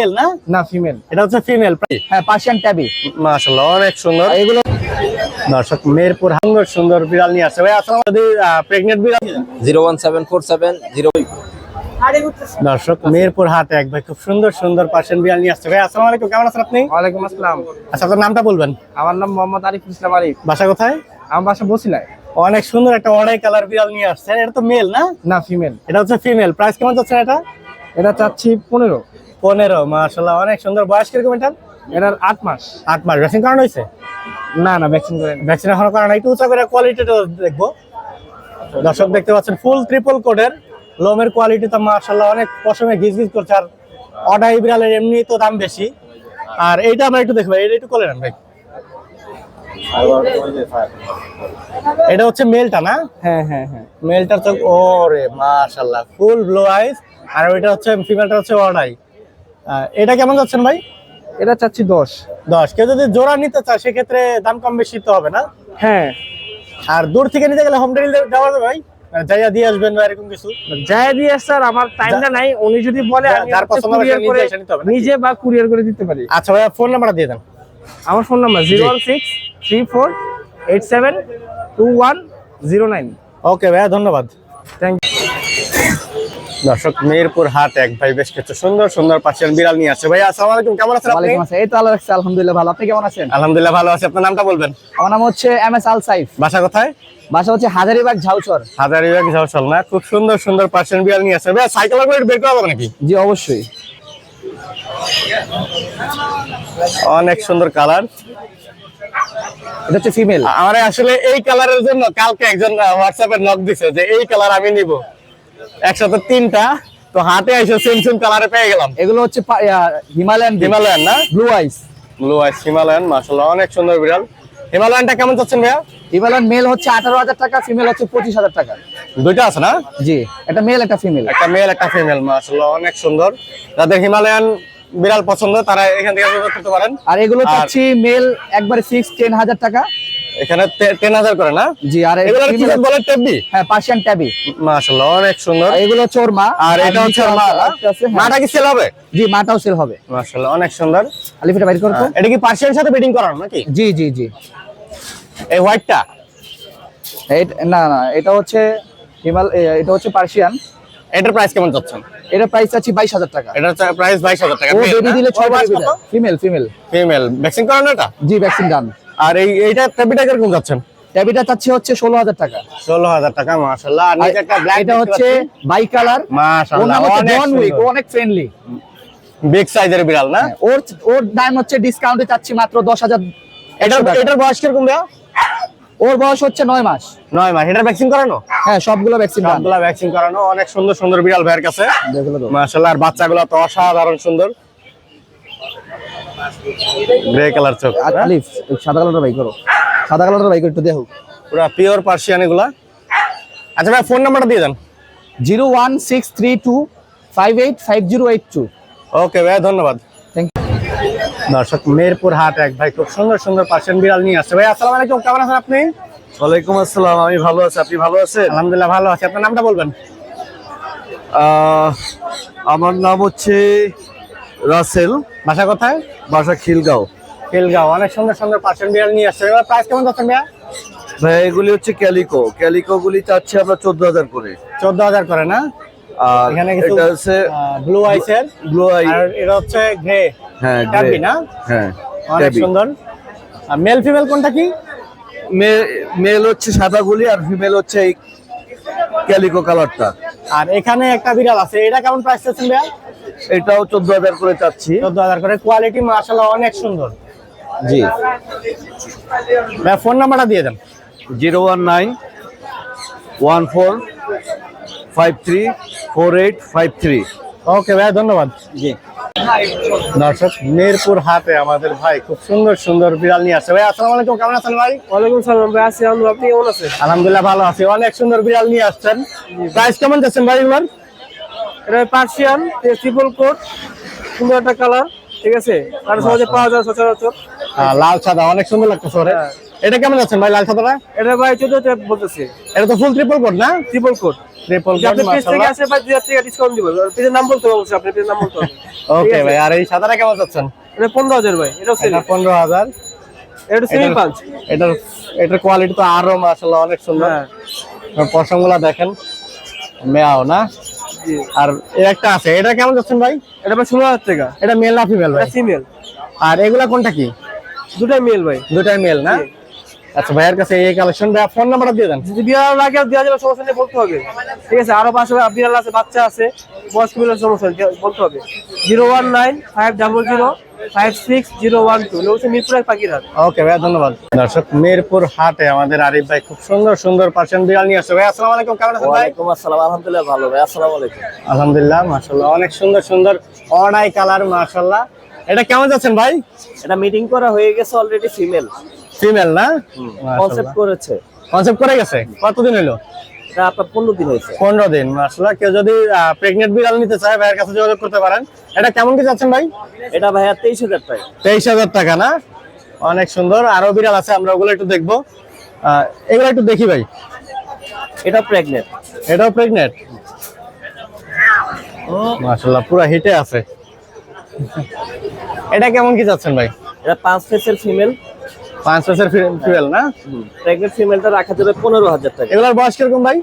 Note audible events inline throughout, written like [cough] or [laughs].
Mail না? না female এটা হচ্ছে ফিমেল হ্যাঁ পার্সিয়ান ট্যাবি মাশাআল্লাহ অনেক সুন্দর। এগুলো দর্শক মেহেরপুর সুন্দর সুন্দর বিড়াল নিয়ে আসছে। ভাই আসলে প্রেগনেন্ট বিড়াল। Zero one seven four seven zero দর্শক মেহেরপুর হাটে এক ভাই খুব সুন্দর সুন্দর পার্সিয়ান বিড়াল নিয়ে আসছে। ভাই আসসালামু আলাইকুম কেমন আছেন আপনি? ওয়ালাইকুম আসসালাম। আচ্ছা আপনার নামটা বলবেন। আমার নাম মোহাম্মদ আরিফুল ইসলাম আরিফ। বাসা কোথায়? আমার বাসা বসিলায়। অনেক সুন্দর একটা অনেক কালার বিড়াল নিয়ে আসছেন। এটা তো মেল না? না ফিমেল এটা হচ্ছে ফিমেল প্রাইস কেমন যাচ্ছে এটা? এটা চাচ্ছি পনেরো। পনেরো মাশাল্লাহ অনেক সুন্দর। বয়স কীরকম এটা? এটার আট মাস। আট মাস। ভ্যাকসিন করানো হয়েছে? না না ভ্যাকসিন করেন। ভ্যাকসিন এখনও করানো একটু উঁচা করে কোয়ালিটিটা দেখব। দর্শক দেখতে পাচ্ছেন ফুল ট্রিপল কোডের লোমের কোয়ালিটি তো মাশাল্লাহ অনেক পশমে ঘিজ ঘিজ করছে। আর অডাই বিড়ালের এমনি তো দাম বেশি। আর এইটা আমরা একটু দেখব। এটা একটু করে নেন ভাই। এটা হচ্ছে মেলটা না? হ্যাঁ হ্যাঁ হ্যাঁ। মেলটার তো ওরে মাশাল্লাহ ফুল ব্লু আইস আর ওইটা হচ্ছে ফিমেলটা হচ্ছে অডাই। এটা কেমন যাচ্ছেন ভাই? এটা চাচ্ছি দশ। দশ। কেউ যদি জোড়া নিতে চায় সেক্ষেত্রে দাম কম বেশি তো হবে না? হ্যাঁ। আর দূর থেকে নিতে গেলে হোম ডেলিভারি দেওয়া যাবে ভাই? মানে দিয়ে আসবেন বা এরকম কিছু? যাই দিয়ে স্যার আমার টাইমটা নাই। উনি যদি বলে যার পছন্দ হবে নিজে নিতে হবে নিজে বা কুরিয়ার করে দিতে পারি। আচ্ছা ভাইয়া ফোন নাম্বারটা দিয়ে দেন। আমার phone number zero one six three four eight seven two one zero nine okay ভাইয়া ধন্যবাদ। থ্যাংক দর্শক মেহেরপুর হাট এক ভাই বেশ কিছু সুন্দর সুন্দর পার্সিয়ান বিড়াল নিয়ে আসছে। ভাই আসসালামু আলাইকুম কেমন আছেন আপনি? ওয়ালাইকুম আসসালাম। এই তো আল্লাহ আলহামদুলিল্লাহ ভালো। আপনি কেমন আছেন? আলহামদুলিল্লাহ ভালো আছি। আপনার নামটা বলবেন? আমার নাম হচ্ছে এম এস আল সাইফ। বাসা কোথায়? বাসা হচ্ছে হাজারিবাগ ঝাউচর। হাজারিবাগ ঝাউসল না? খুব সুন্দর সুন্দর পার্সিয়ান বিড়াল নিয়ে আসছে। ভাইয়া সাইকেল করে বের করা নাকি? জি অবশ্যই। অনেক সুন্দর কালার। এটা হচ্ছে ফিমেল। আমার আসলে এই কালারের জন্য কালকে একজন হোয়াটসঅ্যাপে নক দিছে যে এই কালার আমি নিব। একসাথে তিনটা তো হাতে এসে সেম সেম কালারে পেয়ে গেলাম। এগুলো হচ্ছে হিমালয়ান হিমালয়ান না? Blue eyes blue eyes Himalayan মাশাআল্লাহ অনেক সুন্দর বিড়াল। হিমালয়ানটা কেমন চাচ্ছেন ভাইয়া? হিমালয়ান মেল হচ্ছে আঠারো হাজার টাকা ফিমেল হচ্ছে পঁচিশ হাজার টাকা। দুইটা আছে না? জি এটা মেল একটা ফিমেল একটা মেল একটা ফিমেল মাশাআল্লাহ অনেক সুন্দর। যাদের হিমালয়ান বিড়াল পছন্দ তারা এখান থেকে করতে পারেন। আর এগুলো চাচ্ছি মেল একবারে ফিক্স টেন হাজার টাকা। এখানে টেন করে না? জি আর এগুলো কি বলে টেবি? হ্যাঁ পার্সিয়ান ট্যাবি মাশাআল্লাহ অনেক সুন্দর। এগুলো হচ্ছে আর এটা হচ্ছে মা না? একটা আছে, হ্যাঁ। মাটা কি সেল হবে? জি মাটাও সেল হবে। মাশাআল্লাহ অনেক সুন্দর। আলিফিটা বাইর করতো এটা কি পার্সিয়ান সাথে বেডিং করানো নাকি? জি জি জি। এই হোয়াইটটা না না এটা হচ্ছে হিমাল এটা হচ্ছে পার্সিয়ান এটার প্রাইস কেমন চাচ্ছেন? এটা প্রাইস আছে বাইশ হাজার টাকা। এটার প্রাইস বাইশ হাজার টাকা ও বেবি দিলে ছয় ফিমেল ফিমেল ফিমেল ভ্যাকসিন করানো এটা? জি ভ্যাকসিন ডান আর এই এইটা টেবিটা কীরকম যাচ্ছেন? ট্যাবিটা চাচ্ছে হচ্ছে ষোলো হাজার টাকা। ষোলো হাজার টাকা মাশাআল্লাহ। আর আর নিচে একটা ব্ল্যাক এটা হচ্ছে বাই কালার অনেক জন উইক অনেক ফ্রেন্ডলি বিগ সাইজের বিড়াল না? ওর ওর দাম হচ্ছে ডিসকাউন্টে চাচ্ছি মাত্র দশ হাজার এটার এটার বয়স কীরকম ওর বয়স হচ্ছে নয় মাস। নয় মাস। এটার ভ্যাকসিন করানো? হ্যাঁ সবগুলো ভ্যাকসিন সবগুলা ভ্যাকসিন করানো। অনেক সুন্দর সুন্দর বিড়াল ভাইয়ের কাছে। মাশাআল্লাহ আর বাচ্চাগুলো তো অসাধারণ সুন্দর। গ্রে কালার চোখ আলিফ সাদা কালারটা বাই করো। সাদা কালারটা বাই করো একটু দেখো। পুরো পিওর পার্সিয়ান এগুলা। আচ্ছা ভাই ফোন নাম্বারটা দিয়ে দেন। Zero one six three two five eight five zero eight two. Okay ভাই ধন্যবাদ। থ্যাংক দর্শক মেহেরপুর হাট এক ভাই খুব সুন্দর সুন্দর পার্সিয়ান বিড়াল নিয়ে আসছে। ভাই আসসালামু আলাইকুম কেমন আছেন আপনি? ওয়ালাইকুম আসসালাম আমি ভালো আছি আপনি ভালো আছেন? আলহামদুলিল্লাহ ভালো আছি। আপনার নামটা বলবেন। আমার নাম হচ্ছে রাসেল। বাসা কোথায়? বাসা খিলগাঁও। খিলগাঁও। অনেক সুন্দর সুন্দর পার্সিয়ান বিড়াল নিয়ে আসছে। এবার প্রাইস কেমন যাচ্ছেন ভাইয়া? ভাই এগুলি হচ্ছে ক্যালিকো। ক্যালিকো গুলি চাচ্ছি আমরা চোদ্দ হাজার করে। চোদ্দ হাজার করে না? আর এখানে কিছু এটা হচ্ছে ব্লু আইসের ব্লু আই আর এটা হচ্ছে গ্রে হ্যাঁ গ্রে না? হ্যাঁ অনেক সুন্দর। আর মেল ফিমেল কোনটা কি? মেল হচ্ছে সাদা গুলি আর ফিমেল হচ্ছে এই ক্যালিকো কালারটা আর এখানে একটা বিড়াল আছে। এটা কেমন প্রাইস আছে ভাইয়া? এটাও চোদ্দ হাজার করে চাচ্ছি। চোদ্দ হাজার করে। কোয়ালিটি মাশাআল্লাহ অনেক সুন্দর। জি। ভাইয়া ফোন নাম্বারটা দিয়ে দেন। Zero one nine one four five three four eight five three. Okay ভাইয়া ধন্যবাদ। জি। দর্শক মেহেরপুর হাতে আমাদের ভাই খুব সুন্দর সুন্দর বিড়াল নিয়ে আসছে। ভাই আসসালামু আলাইকুম কেমন আছেন ভাই? ওয়ালাইকুম সালাম ভাই আছি আপনি কেমন আছেন? আলহামদুলিল্লাহ ভালো আছি। অনেক সুন্দর বিড়াল নিয়ে আসছেন। প্রাইস কেমন যাচ্ছেন ভাই এগুলোর? এটা পার্সিয়ান ট্রিপল কোট সুন্দর একটা কালার ঠিক আছে? আর সহজে পাওয়া যায় সচরাচর। লাল সাদা অনেক সুন্দর লাগতেছে ওরে। এটা কেমন যাচ্ছেন ভাই লাল সাদাটা এটা ভাই চোদ্দ বলতেছে। এটা তো ফুল ট্রিপল কোড না? ট্রিপল কোট ট্রিপল থেকে আসে ভাই দুই হাজার টাকা ডিসকাউন্ট দিব। পেজের নাম বলতে হবে অবশ্যই আপনি পেজের নাম বলতে হবে। [laughs] ওকে ভাই আর এই সাদাটা কেমন যাচ্ছেন এটা পনেরো হাজার ভাই এটাও সেল এটা সেমি পাঁচ। এটার এটার কোয়ালিটি তো আরও মাশাআল্লাহ অনেক সুন্দর। হ্যাঁ। পশমগুলা দেখেন। মেয়াও না? আর এর একটা আছে। এটা কেমন যাচ্ছেন ভাই? এটা ভাই ষোলো হাজার টাকা। এটা মেল না ফিমেল ভাই? ফিমেল আর এগুলা কোনটা কি? দুটাই মেল ভাই। দুটাই মেল না? আচ্ছা ভাইয়ের কাছে এই কালেকশন ভাই ফোন নাম্বারটা দিয়ে দেন। যদি বিড়াল লাগে দেওয়া যাবে সমস্যা নেই বলতে হবে। ঠিক আছে আরও পাশে বিড়াল আছে বাচ্চা আছে বয়স্ক সমস্যা বলতে হবে। Zero one nine five double zero five six zero one two হচ্ছে মিরপুরের পাখির হাট ওকে ভাই ধন্যবাদ। দর্শক মিরপুর হাটে আমাদের আরিফ ভাই খুব সুন্দর সুন্দর পার্সেন্ট বিড়াল নিয়ে আসছে। ভাই আসসালামু আলাইকুম কেমন আছেন ভাই? আসসালাম আলহামদুলিল্লাহ ভালো ভাই আসসালামু আলাইকুম। আলহামদুলিল্লাহ মাশাআল্লাহ অনেক সুন্দর সুন্দর অনাই কালার মাশাআল্লাহ। এটা কেমন যাচ্ছেন ভাই? এটা মিটিং করা হয়ে গেছে অলরেডি ফিমেল ফিমেল না? কনসেপ্ট করেছে। কনসেপ্ট করে গেছে? কতদিন হলো এটা আপনার পনেরো দিন হয়েছে। পনেরো দিন মাশাআল্লাহ। কেউ যদি প্রেগনেন্ট বিড়াল নিতে চায় ভাইয়ের কাছে যোগাযোগ করতে পারেন। এটা কেমন কি যাচ্ছেন ভাই? এটা ভাইয়া তেইশ হাজার টাকা। তেইশ হাজার টাকা না? অনেক সুন্দর। আরও বিড়াল আছে আমরা ওগুলো একটু দেখব। আহ, এগুলো একটু দেখি ভাই। এটা প্রেগনেন্ট এটাও প্রেগনেন্ট মাশাআল্লাহ পুরো হিটে আছে। এটা কেমন কি যাচ্ছেন ভাই? এটা পাঁচ ফেসের ফিমেল পাঁচ বছর ফিমেল না? প্রেগনেন্ট ফিমেলটা রাখা যাবে পনেরো হাজার টাকা। এগুলোর বয়স কীরকম ভাই?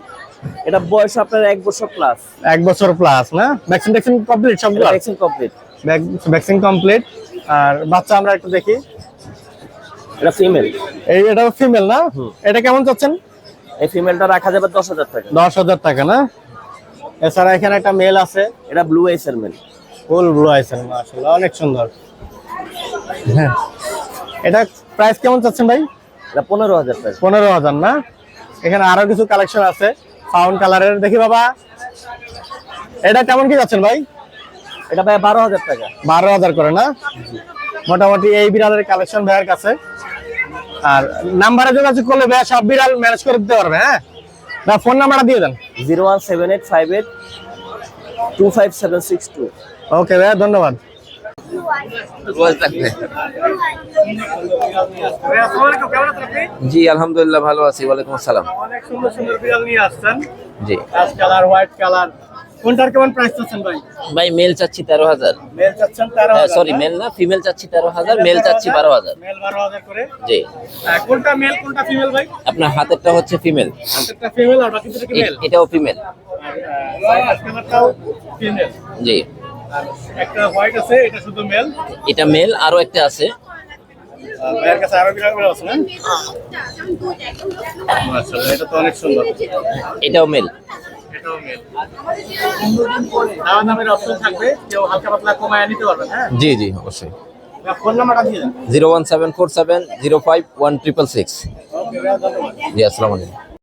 এটা বয়স আপনার এক বছর প্লাস এক বছর প্লাস না? ভ্যাকসিন ভ্যাকসিন কমপ্লিট সবগুলো ভ্যাকসিন কমপ্লিট ভ্যাকসিন কমপ্লিট আর বাচ্চা আমরা একটু দেখি। এটা ফিমেল এই এটা ফিমেল না? এটা কেমন চাচ্ছেন? এই ফিমেলটা রাখা যাবে দশ হাজার টাকা। দশ হাজার টাকা না? এছাড়া এখানে একটা মেল আছে। এটা ব্লু আইসের মেল ফুল ব্লু আইসের মাশাআল্লাহ অনেক সুন্দর। হ্যাঁ। এটা প্রাইস কেমন চাচ্ছেন ভাই? এটা পনেরো হাজার টাকা পনেরো হাজার না? এখানে আরও কিছু কালেকশন আছে। ফাউন্ড কালারের দেখি বাবা। এটা কেমন কি যাচ্ছেন ভাই? এটা ভাইয়া বারো হাজার টাকা। বারো হাজার করে না? মোটামুটি এই বিড়ালের কালেকশন ভাইয়ের কাছে। আর নাম্বারে যোগাযোগ করলে ভাইয়া সব বিড়াল ম্যানেজ করে দিতে পারবে হ্যাঁ? না ফোন নাম্বারটা দিয়ে দেন। Zero one seven eight five eight two five seven six two. Okay ভাইয়া ধন্যবাদ। জি আলহামদুলিল্লাহ ভালো আছি। ওয়ালাইকুম আসসালাম। অনেক সুন্দর সুন্দর বিড়াল নিয়ে আসছেন জি। কালার হোয়াইট কালার কোনটার কেমন প্রাইস চাচ্ছেন ভাই ভাই মেল চাচ্ছি তেরো হাজার। মেল চাচ্ছেন তেরো সরি মেল না ফিমেল চাচ্ছি তেরো হাজার মেল চাচ্ছি বারো হাজার। মেল বারো হাজার করে জি। কোনটা মেল কোনটা ফিমেল ভাই আপনার হাতেরটা হচ্ছে ফিমেল একটা ফিমেল আর বাকি দুটো কি মেল এটাও ফিমেল কালারটাও ফিমেল জি। একটা হোয়াইট আছে এটা শুধু মেল এটা মেল আরও একটা আছে। ভাইয়ের কাছে আরও বিড়াল বিড়াল আছে না? মাশাআল্লাহ এটা তো অনেক সুন্দর। এটাও মেল হ্যাঁ? জি জি অবশ্যই। Zero one seven four seven zero five one triple six. জি আসসালামু আলাইকুম।